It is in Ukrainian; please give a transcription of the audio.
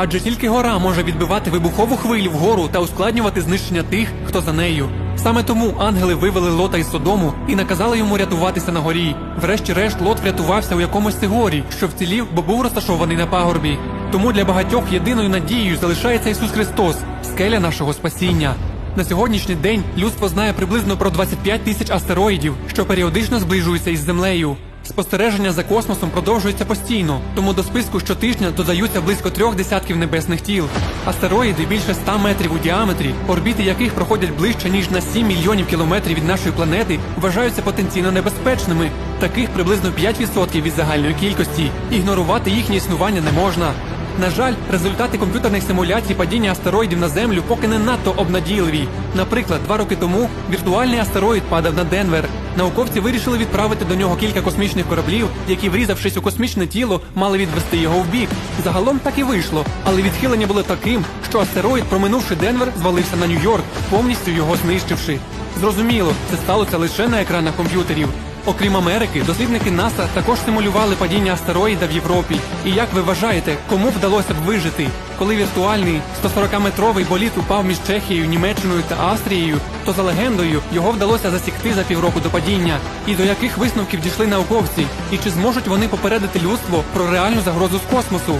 Адже тільки гора може відбивати вибухову хвилю вгору та ускладнювати знищення тих, хто за нею. Саме тому ангели вивели Лота із Содому і наказали йому рятуватися на горі. Врешті-решт Лот врятувався у якомусь горі, що вцілів, бо був розташований на пагорбі. Тому для багатьох єдиною надією залишається Ісус Христос, скеля нашого спасіння. На сьогоднішній день людство знає приблизно про 25 тисяч астероїдів, що періодично зближуються із землею. Спостереження за космосом продовжується постійно, тому до списку щотижня додаються близько трьох десятків небесних тіл. Астероїди більше 100 метрів у діаметрі, орбіти яких проходять ближче ніж на 7 мільйонів кілометрів від нашої планети, вважаються потенційно небезпечними. Таких приблизно 5% від загальної кількості. Ігнорувати їхнє існування не можна. На жаль, результати комп'ютерних симуляцій падіння астероїдів на землю поки не надто обнадійливі. Наприклад, два роки тому віртуальний астероїд падав на Денвер. Науковці вирішили відправити до нього кілька космічних кораблів, які, врізавшись у космічне тіло, мали відвести його в бік. Загалом так і вийшло, але відхилення було таким, що астероїд, проминувши Денвер, звалився на Нью-Йорк, повністю його знищивши. Зрозуміло, це сталося лише на екранах комп'ютерів. Окрім Америки, дослідники НАСА також симулювали падіння астероїда в Європі. І як ви вважаєте, кому вдалося б вижити, коли віртуальний 140-метровий боліт упав між Чехією, Німеччиною та Австрією, то за легендою його вдалося засікти за півроку до падіння. І до яких висновків дійшли науковці? І чи зможуть вони попередити людство про реальну загрозу з космосу?